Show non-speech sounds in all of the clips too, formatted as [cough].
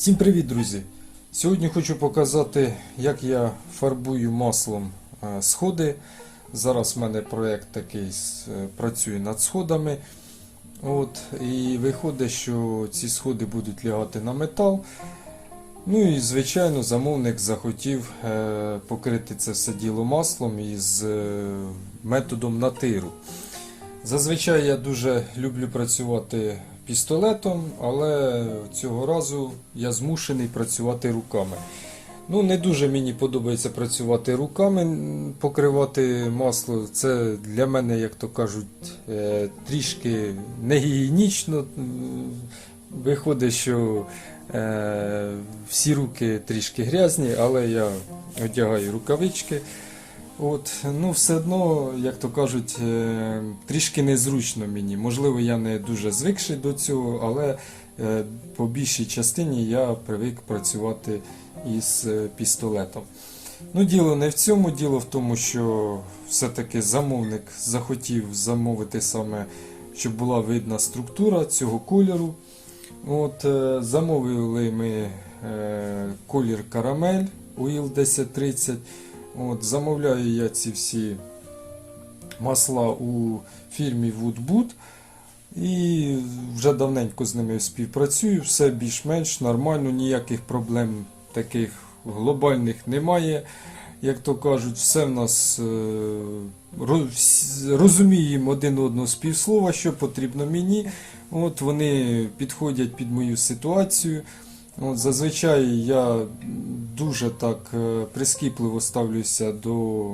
Всім привіт, друзі! Сьогодні хочу показати, як я фарбую маслом е, сходи. Зараз в мене проєкт такий е, працює над сходами. От, і виходить, що ці сходи будуть лягати на метал. Ну і звичайно, замовник захотів е, покрити це все діло маслом із методом натиру. Зазвичай я дуже люблю працювати пістолетом, але цього разу я змушений працювати руками. Ну, не дуже мені подобається працювати руками, покривати масло. Це для мене, як то кажуть, е, трішки негігієнічно. Виходить, що е, всі руки трішки грязні, але я одягаю рукавички. От, ну все одно, як то кажуть, е, трішки незручно мені. Можливо, я не дуже звикший до цього, але е, по більшій частині я привик працювати із е, пістолетом. Ну, діло не в цьому, діло в тому, що все-таки замовник захотів замовити саме, щоб була видна структура цього кольору. От, замовили ми колір карамель УІЛ 1030. От, замовляю я ці всі масла у фірмі Woodboot. І вже давненько з ними співпрацюю, все більш-менш нормально, ніяких проблем таких глобальних немає. Як то кажуть, все в нас е, розуміємо один одного з півслова, що потрібно мені. От вони підходять під мою ситуацію. От, зазвичай я дуже так е, прискіпливо ставлюся до,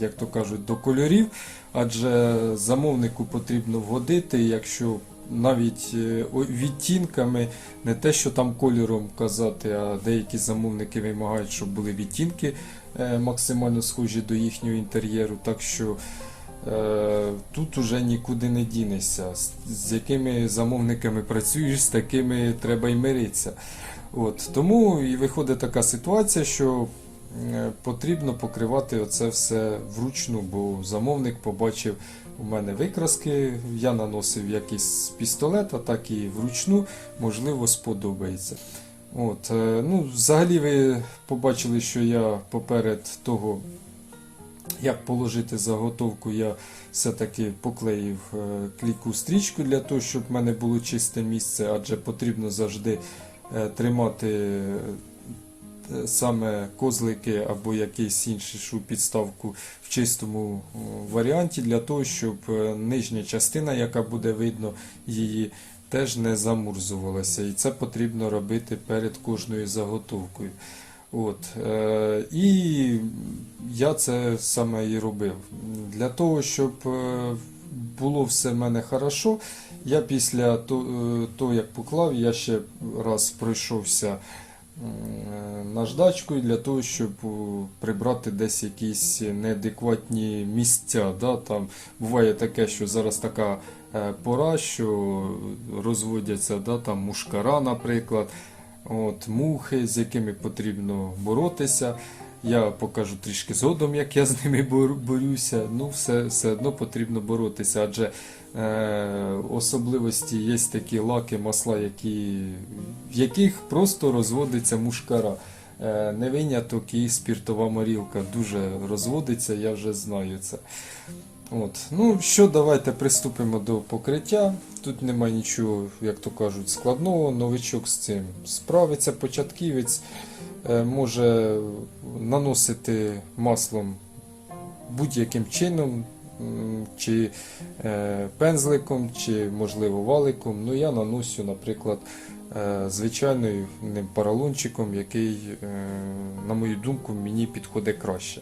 як то кажуть, до кольорів, адже замовнику потрібно вгодити, якщо навіть е, відтінками, не те, що там кольором казати, а деякі замовники вимагають, щоб були відтінки е, максимально схожі до їхнього інтер'єру. Так що тут уже нікуди не дінешся. З, якими замовниками працюєш, з такими треба й миритися. От, тому і виходить така ситуація, що е, потрібно покривати оце все вручну, бо замовник побачив у мене викраски, я наносив якийсь з пістолета, так і вручну, можливо, сподобається. От, е, ну, взагалі ви побачили, що я поперед того, як положити заготовку, я все-таки поклеїв е, клейку стрічку для того, щоб в мене було чисте місце, адже потрібно завжди е, тримати е, саме козлики або якийсь інший шу підставку в чистому варіанті, для того, щоб нижня частина, яка буде видно її, теж не замурзувалася. І це потрібно робити перед кожною заготовкою. От, е, і я це саме і робив. Для того, щоб е, було все в мене хорошо, я після е, того, як поклав, я ще раз пройшовся наждачкою для того, щоб прибрати десь якісь неадекватні місця. Да? Там буває таке, що зараз така пора, що розводяться да, там мушкара, наприклад, от, мухи, з якими потрібно боротися. Я покажу трішки згодом, як я з ними борюся. Ну, все, все одно потрібно боротися, адже е, особливості є такі лаки, масла, які, в яких просто розводиться мушкара. Е, не виняток і спіртова морілка дуже розводиться, я вже знаю це. От. Ну що, давайте приступимо до покриття. Тут немає нічого, як то кажуть, складного. Новичок з цим справиться, початківець е, може наносити маслом будь-яким чином, чи е, пензликом, чи, можливо, валиком. Ну, я наносю, наприклад, е, звичайним поролончиком, який, на мою думку, мені підходить краще.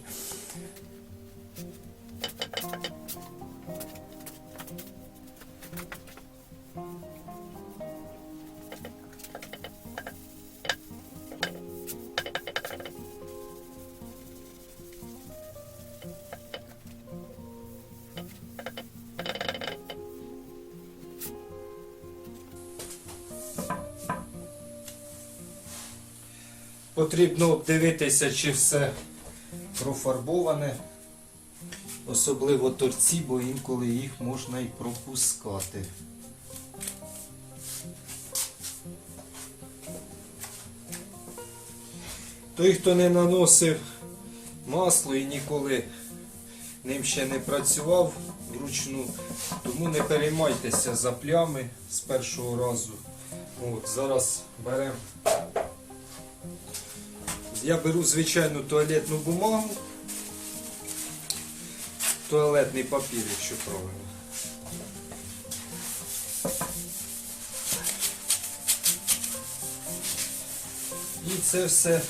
Потрібно обдивитися, чи все профарбоване. Особливо торці, бо інколи їх можна і пропускати. Той, хто не наносив масло і ніколи ним ще не працював вручну, тому не переймайтеся за плями з першого разу. От, зараз беремо. Я беру звичайну туалетну бумагу, туалетний папір, якщо правильно. І це все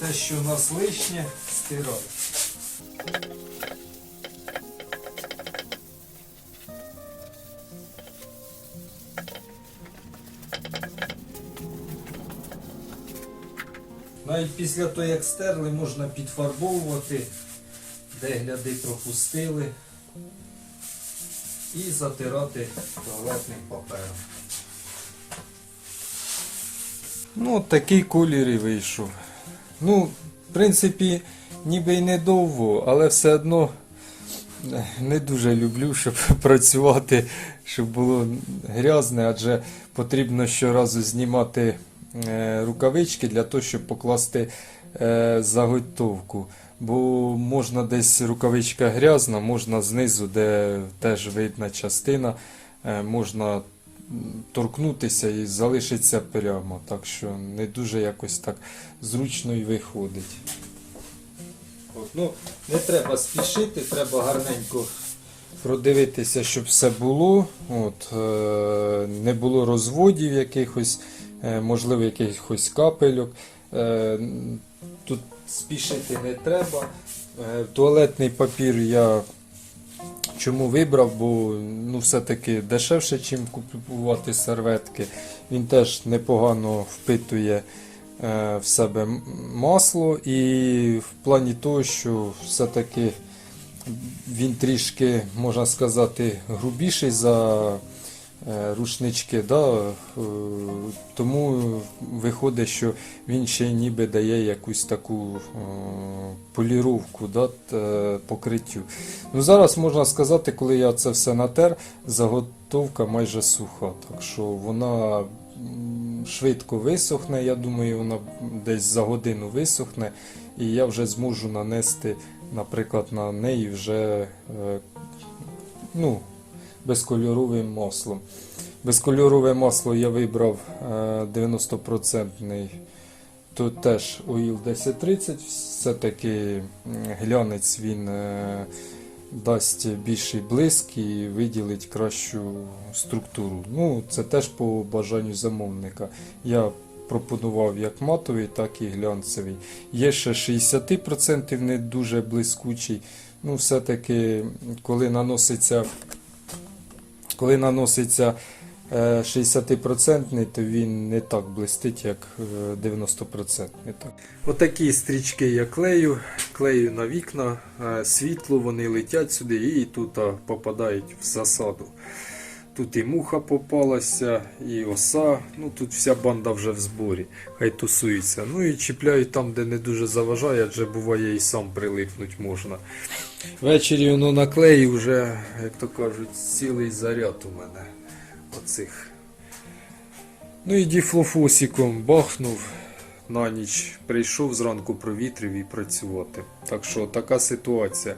те, що у нас лишнє, стираю. Навіть після того, як стерли, можна підфарбовувати, де гляди пропустили і затирати туалетним папером. Ну, такий колір і вийшов. Ну, в принципі, ніби й недовго, але все одно е, не дуже люблю, щоб [laughs] працювати, щоб було грязне, адже потрібно щоразу знімати рукавички для того, щоб покласти е, заготовку. Бо можна десь рукавичка грязна, можна знизу, де теж видна частина, е, можна торкнутися і залишиться прямо. Так що не дуже якось так зручно і виходить. От, ну, не треба спішити, треба гарненько продивитися, щоб все було. От, е, не було розводів якихось, е, можливо, якихось капельок. Е, тут спішити не треба. Е, туалетний папір я чому вибрав, бо ну, все-таки дешевше, ніж купувати серветки. Він теж непогано впитує е, в себе масло, і в плані того, що все-таки він трішки, можна сказати, грубіший за е, рушнички. Да? е, Тому виходить, що він ще ніби дає якусь таку е, поліровку да, е, покриттю. Ну, зараз можна сказати, коли я це все натер, заготовка майже суха. Так що вона швидко висохне. Я думаю, вона десь за годину висохне, і я вже зможу нанести, наприклад, на неї вже е, ну, безкольоровим маслом. Безкольорове масло я вибрав е, 90%. Тут теж ОІЛ 1030, все-таки глянець він е, дасть більший блиск і виділить кращу структуру. Ну, це теж по бажанню замовника. Я пропонував як матовий, так і глянцевий. Є ще 60% не дуже блискучий. Ну, все-таки, коли наноситься, коли наноситься е, 60%, то він не так блистить, як е, 90%. Так. Отакі стрічки я клею, клею на вікна, е, світло, вони летять сюди і тут попадають в засаду. Тут і муха попалася, і оса. Ну тут вся банда вже в зборі, хай тусується. Ну і чіпляють там, де не дуже заважає, адже буває і сам прилипнуть можна. Ввечері воно наклею вже, як то кажуть, цілий заряд у мене оцих. Ну і діфлофосиком бахнув на ніч, прийшов зранку провітрив і працювати. Так що така ситуація.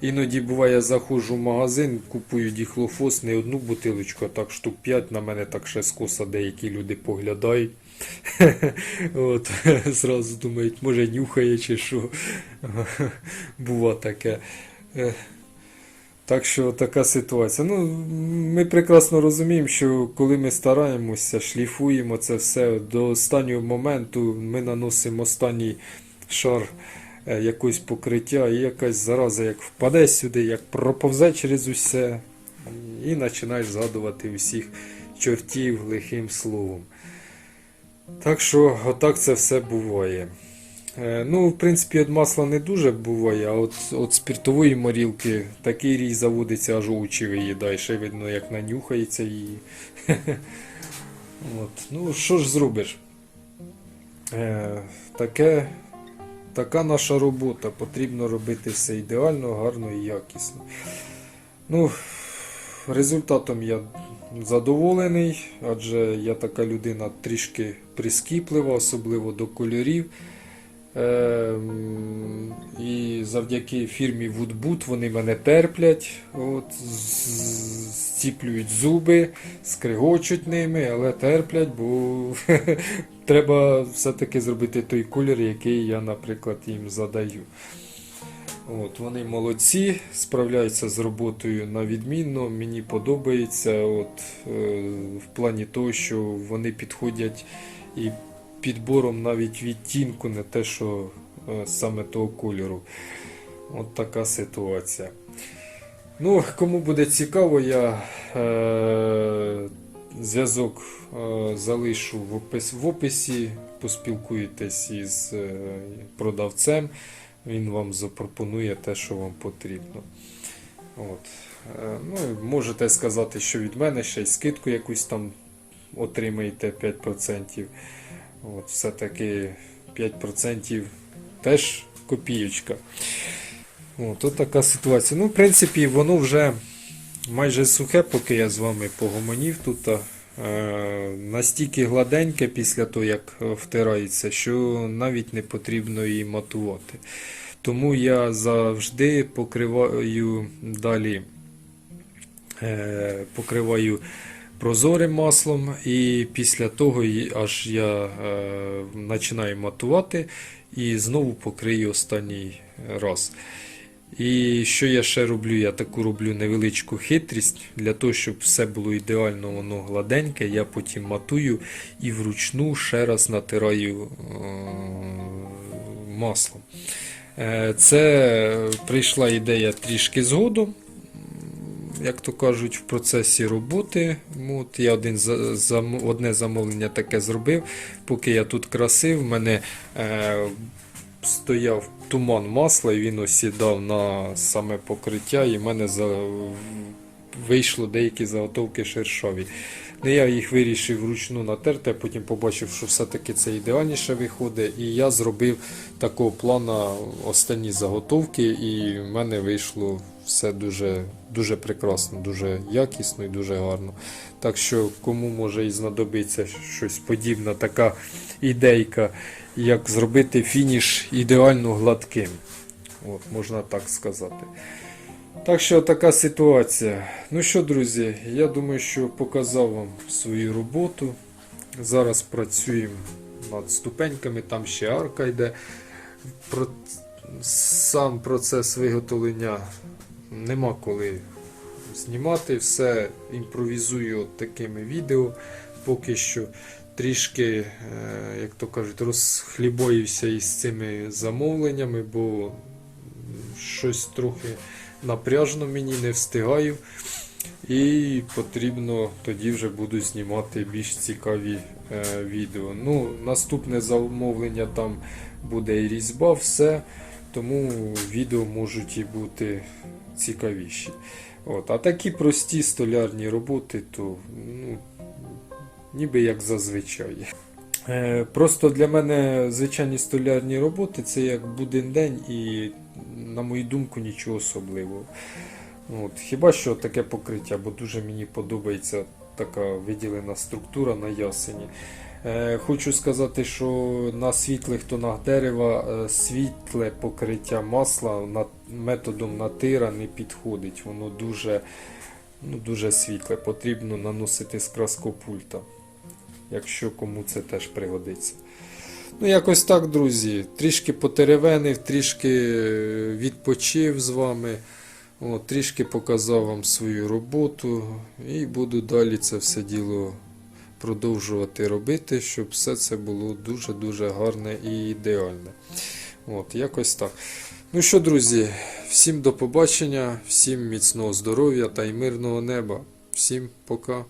Іноді буває, заходжу в магазин, купую діхлофос, не одну бутилочку, а так штук 5 на мене так ще скоса деякі люди поглядають. [laughs] От, [laughs] зразу думають, може нюхає чи що. [laughs] Бува таке. Так що така ситуація. Ну, ми прекрасно розуміємо, що коли ми стараємося, шліфуємо це все до останнього моменту, ми наносимо останній шар е, якогось покриття, і якась зараза як впаде сюди, як проповзе через усе, і починаєш згадувати усіх чортів лихим словом. Так що, отак це все буває. Е, Ну, в принципі, від масла не дуже буває, а от, от спиртової морілки такий рій заводиться, аж очі виїдає. Ще видно, як нанюхається її. [laughs] От. Ну, що ж зробиш? Е, таке, така наша робота. Потрібно робити все ідеально, гарно і якісно. Ну, результатом я задоволений, адже я така людина трішки прискіплива, особливо до кольорів. Ем, і завдяки фірмі Woodboot вони мене терплять, от, зціплюють зуби, скригочуть ними, але терплять, бо [laughs] треба все-таки зробити той колір, який я, наприклад, їм задаю. От, вони молодці, справляються з роботою на відмінно. Мені подобається от, е, в плані того, що вони підходять і підбором навіть відтінку, не те, що е, саме того кольору. От така ситуація. Ну, кому буде цікаво, я е, зв'язок е, залишу в, опис, в описі, поспілкуєтесь із е, продавцем. Він вам запропонує те, що вам потрібно. От. Е, Ну, можете сказати, що від мене ще й скидку якусь там отримаєте 5%. От, все-таки 5% теж копієчка. От, от така ситуація. Ну, в принципі, воно вже майже сухе, поки я з вами погомонів тут. Е, настільки гладеньке після того, як втирається, що навіть не потрібно її матувати. Тому я завжди покриваю далі е, покриваю прозорим маслом, і після того аж я е, починаю матувати і знову покрию останній раз. І що я ще роблю? Я таку роблю невеличку хитрість для того, щоб все було ідеально, воно гладеньке. Я потім матую і вручну ще раз натираю е, маслом. Е, Це прийшла ідея трішки згодом, як то кажуть, в процесі роботи. От я один за- зам- одне замовлення таке зробив. Поки я тут красив, в мене е, стояв туман масла, і він осідав на саме покриття, і в мене за... вийшло деякі заготовки шершаві. Ну, я їх вирішив вручну натерти, а потім побачив, що все-таки це ідеальніше виходить. І я зробив такого плана останні заготовки, і в мене вийшло все дуже, дуже прекрасно, дуже якісно і дуже гарно. Так що, кому може і знадобиться щось подібне, така ідейка, як зробити фініш ідеально гладким. От, можна так сказати. Так що така ситуація. Ну що, друзі, я думаю, що показав вам свою роботу. Зараз працюємо над ступеньками, там ще арка йде. Сам процес виготовлення нема коли знімати. Все імпровізую такими відео. Поки що трішки, е, як то кажуть, розхлібоївся із цими замовленнями, бо щось трохи напряжно мені не встигаю. І потрібно тоді вже буду знімати більш цікаві е, відео. Ну, наступне замовлення там буде і різьба, все. Тому відео можуть і бути цікавіші. От. А такі прості столярні роботи, то ну, ніби як зазвичай. Е, Просто для мене звичайні столярні роботи це як буден день і, на мою думку, нічого особливого. От, хіба що таке покриття, бо дуже мені подобається така виділена структура на ясені. Е, хочу сказати, що на світлих тонах дерева е, світле покриття масла методом натира не підходить. Воно дуже, ну, дуже світле. Потрібно наносити з краскопульта, якщо кому це теж пригодиться. Ну, якось так, друзі. Трішки потеревенив, трішки е, відпочив з вами. О, трішки показав вам свою роботу і буду далі це все діло продовжувати робити, щоб все це було дуже-дуже гарне і ідеальне. От, якось так. Ну що, друзі, всім до побачення, всім міцного здоров'я та й мирного неба. Всім пока.